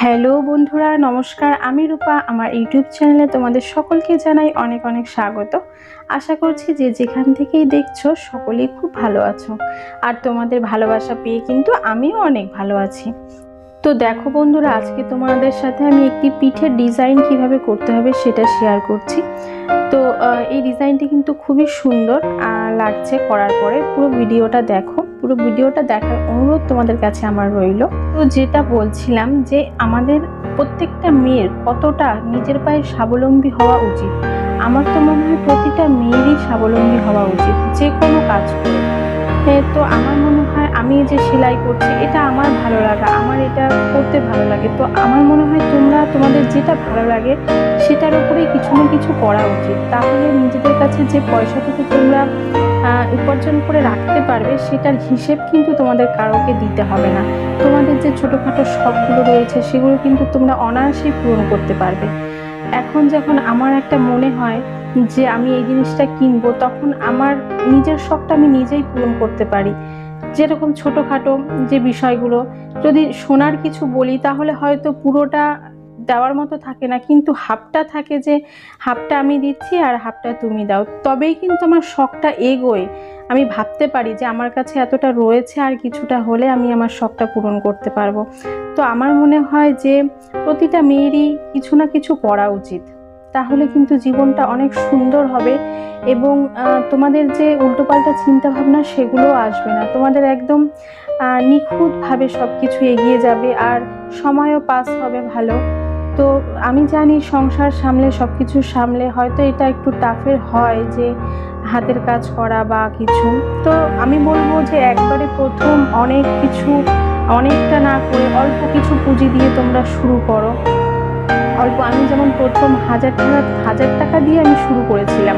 Hello বন্ধুরা, নমস্কার। আমি রূপা, আমার ইউটিউব চ্যানেলে তোমাদের সকলকে জানাই অনেক অনেক স্বাগত। আশা করছি যে যেখান থেকেই দেখছ সকলেই খুব ভালো আছো। আর তোমাদের ভালোবাসা পেয়ে কিন্তু আমিও অনেক ভালো আছি। তো দেখো বন্ধুরা, আজকে তোমাদের সাথে আমি একটি পিঠের ডিজাইন কীভাবে করতে হবে সেটা শেয়ার করছি। তো এই ডিজাইনটি কিন্তু খুবই সুন্দর লাগছে করার পরে পুরো ভিডিওটা দেখো। পুরো ভিডিওটা দেখার অনুরোধ তোমাদের কাছে আমার রইল। তো যেটা বলছিলাম যে আমাদের প্রত্যেকটা মেয়ের কতটা নিজের পায়ে স্বাবলম্বী হওয়া উচিত? আমার তো মনে হয় প্রতিটা মেয়েরই স্বাবলম্বী হওয়া উচিত যে কোনো কাজ করে। হ্যাঁ, তো আমার মনে হয় আমি যে সেলাই করছি এটা আমার ভালো লাগা আমার এটা করতে ভালো লাগে। তো আমার মনে হয় তোমরা তোমাদের যেটা ভালো লাগে সেটার উপরেই কিছু না কিছু করা উচিত। তাহলে নিজেদের কাছে যে পয়সাটুকু তোমরা উপার্জন করে রাখতে পারবে, সেটার হিসেব কিন্তু তোমাদের কারোকে দিতে হবে না। তোমাদের যে ছোটোখাটো শখগুলো রয়েছে, সেগুলো কিন্তু তোমরা অনায়াসেই পূরণ করতে পারবে। এখন যখন আমার একটা মনে হয় যে আমি এই জিনিসটা কিনবো, তখন আমার নিজের শখটা আমি নিজেই পূরণ করতে পারি। যেরকম ছোটোখাটো যে বিষয়গুলো, যদি সোনার কিছু বলি, তাহলে হয়তো পুরোটা দেওয়ার মতো থাকে না, কিন্তু হাফটা থাকে যে হাফটা আমি দিচ্ছি আর হাফটা তুমি দাও। তবেই কিন্তু আমার শখটা এগোয়। আমি ভাবতে পারি যে আমার কাছে এতটা রয়েছে আর কিছুটা হলে আমি আমার শখটা পূরণ করতে পারব। তো আমার মনে হয় যে প্রতিটা মেয়েরই কিছু না কিছু করা উচিত। তাহলে কিন্তু জীবনটা অনেক সুন্দর হবে এবং তোমাদের যে উল্টোপাল্টা চিন্তা ভাবনা সেগুলো আসবে না। তোমাদের একদম নিখুঁতভাবে সব কিছু এগিয়ে যাবে আর সময়ও পাস হবে ভালো। তো আমি জানি সংসার সামলে সব কিছু সামলে, হয়তো এটা একটু টাফের হয় যে হাতের কাজ করা বা কিছু। তো আমি বলব যে একবারে প্রথম অনেক কিছু, অনেকটা না করে অল্প কিছু পুঁজি দিয়ে তোমরা শুরু করো। অল্প, আমি যেমন প্রথম হাজার টাকা হাজার টাকা দিয়ে আমি শুরু করেছিলাম।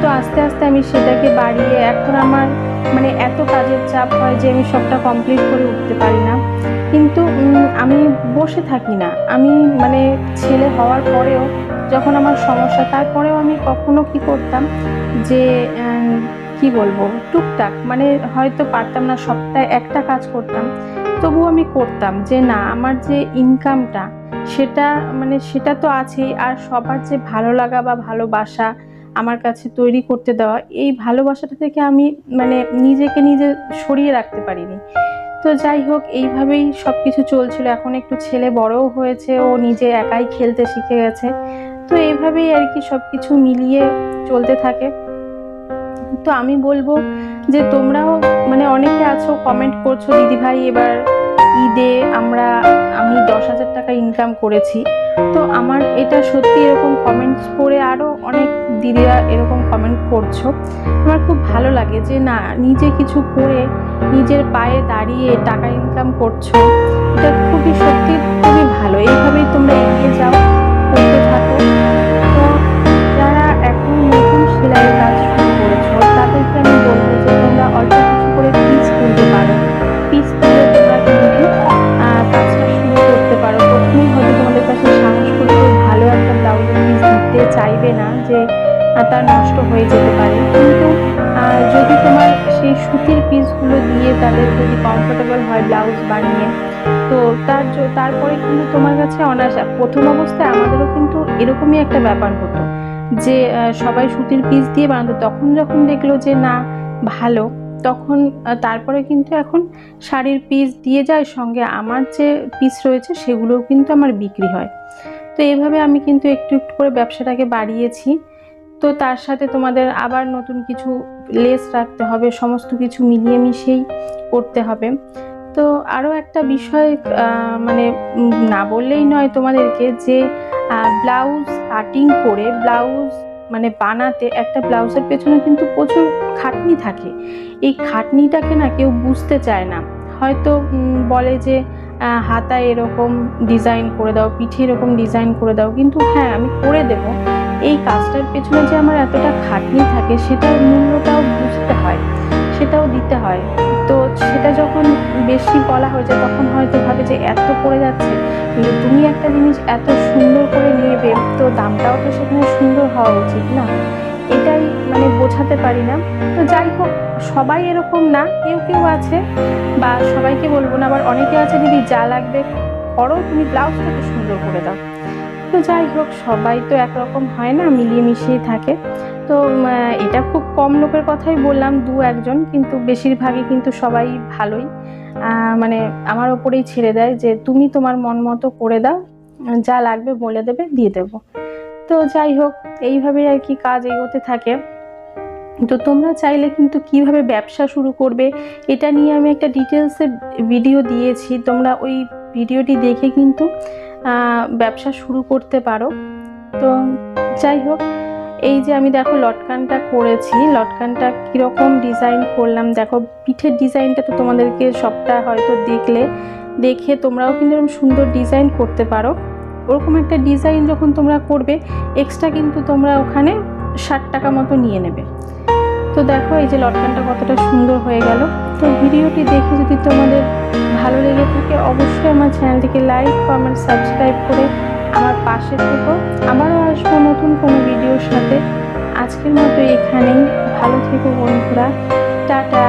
তো আস্তে আস্তে আমি সেটাকে বাড়িয়ে, এখন আমার মানে এত কাজের চাপ হয় যে আমি সবটা কমপ্লিট করে উঠতে পারি না। কিন্তু আমি বসে থাকি না। আমি মানে ছেলে হওয়ার পরেও যখন আমার সমস্যা, তারপরেও আমি কখনো কি করতাম যে কি বলব, টুকটাক মানে হয়তো পারতাম না, সপ্তাহে একটা কাজ করতাম। তবুও আমি করতাম যে, না, আমার যে ইনকামটা সেটা মানে সেটা তো আছেই, আর সবার যে ভালো লাগা বা ভালোবাসা আমার কাছে তৈরি করতে দেওয়া, এই ভালোবাসাটা থেকে আমি মানে নিজেকে নিজে সরিয়ে রাখতে পারিনি। তো যাই হোক, এইভাবেই সব কিছু চলছিল। এখন একটু ছেলে বড়ও হয়েছে, ও নিজে একাই খেলতে শিখে গেছে। তো এইভাবেই আর কি সব কিছু মিলিয়ে চলতে থাকে। তো আমি বলব যে তোমরাও মানে অনেকে আছো কমেন্ট করছ দিদি ভাই এবার ঈদে আমরা, আমি দশ হাজার টাকা ইনকাম করেছি। তো আমার এটা সত্যি এরকম কমেন্টস পড়ে আরও অনেক দিদিরা এরকম কমেন্ট করছ। আমার খুব ভালো লাগে যে না, নিজে কিছু করে নিজের পায়ে দাঁড়িয়ে টাকা ইনকাম করছ। এটা খুবই সত্যি খুবই ভালো। এইভাবেই তোমরা এগিয়ে যাও। আহ, তা নষ্ট হয়ে যেতে পারে। কিন্তু যদি তোমার সেই সুতির পিসগুলো দিয়ে তাদের যদি কমফোর্টেবল হয় ব্লাউজ বানিয়ে তো তার তারপরে কিন্তু তোমার কাছে অনায়াসা প্রথম অবস্থায় আমাদেরও কিন্তু এরকমই একটা ব্যাপার হতো যে সবাই সুতির পিস দিয়ে বানাতো। তখন যখন দেখল যে না ভালো তখন তারপরে কিন্তু এখন শাড়ির পিস দিয়ে যায় সঙ্গে আমার যে পিস রয়েছে সেগুলোও কিন্তু আমার বিক্রি হয়। তো এইভাবে আমি কিন্তু একটু একটু করে ব্যবসাটাকে বাড়িয়েছি। তো তার সাথে তোমাদের আবার নতুন কিছু লেস রাখতে হবে, সমস্ত কিছু মিলিয়ে মিশিয়েই করতে হবে। তো আরও একটা বিষয় মানে না বললেই নয় তোমাদেরকে যে ব্লাউজ কাটিং করে ব্লাউজ মানে বানাতে একটা ব্লাউজের পেছনে কিন্তু প্রচুর খাটনি থাকে। এই খাটনিটাকে না কেউ বুঝতে চায় না। হয়তো বলে যে হাতায় এরকম ডিজাইন করে দাও, পিঠে এরকম ডিজাইন করে দাও, কিন্তু হ্যাঁ আমি করে দেব। এই কাজটার পেছনে যে আমার এতটা খাটনি থাকে, সেটার মূল্যটাও বুঝতে হয়, সেটাও দিতে হয়। তো সেটা যখন বেশি বলা হয়ে যায়, তখন হয়তো ভাবে যে এত পড়ে যাচ্ছে, কিন্তু তুমি একটা জিনিস এত সুন্দর করে নেবে, তো দামটাও তো সেখানে সুন্দর হওয়া উচিত না। এটাই মানে বোঝাতে পারি না। তো যাই হোক, সবাই এরকম না, কেউ কেউ আছে, বা সবাইকে বলব না, আবার অনেকে আছে দিদি যা লাগবে, করো, তুমি ব্লাউজটাকে সুন্দর করে দাও। তো যাই হোক, সবাই তো একরকম হয় না মিলিয়ে মিশিয়ে থাকে। তো এটা খুব কম লোকের কথাই বললাম, দু একজন, কিন্তু বেশিরভাগই কিন্তু সবাই ভালোই। মানে আমার ওপরেই ছেড়ে দেয় যে, তুমি তোমার মন মতো করে দাও, যা লাগবে বলে দেবে, দিয়ে দেবো। তো যাই হোক, এইভাবেই আর কি কাজ এগোতে থাকে। তো তোমরা চাইলে কিন্তু কীভাবে ব্যবসা শুরু করবে, এটা নিয়ে আমি একটা ডিটেলসে ভিডিও দিয়েছি। তোমরা ওই ভিডিওটি দেখে কিন্তু ব্যবসা শুরু করতে পারো। তো যাই হোক, এই যে আমি দেখো লটকানটা করেছি, লটকানটা কীরকম ডিজাইন করলাম। দেখো পিঠের ডিজাইনটা তো তোমাদেরকে সবটা হয়তো দেখলে। দেখে তোমরাও কিন্তু এরকম সুন্দর ডিজাইন করতে পারো। ওরকম একটা ডিজাইন যখন তোমরা করবে এক্সট্রা কিন্তু তোমরা ওখানে ষাট টাকা মতো নিয়ে নেবে। তো দেখো এই যে লটকানটা কতটা সুন্দর হয়ে গেল। তো ভিডিওটি দেখে যদি তোমাদের ভালো লেগে থাকে, অবশ্যই আমার চ্যানেলটিকে লাইক কমেন্ট সাবস্ক্রাইব করে আমার পাশে থেকো। আবারও আসব নতুন কোনো ভিডিওর সাথে। আজকের মতো এখানেই। ভালো থেকো বন্ধুরা। টাটা।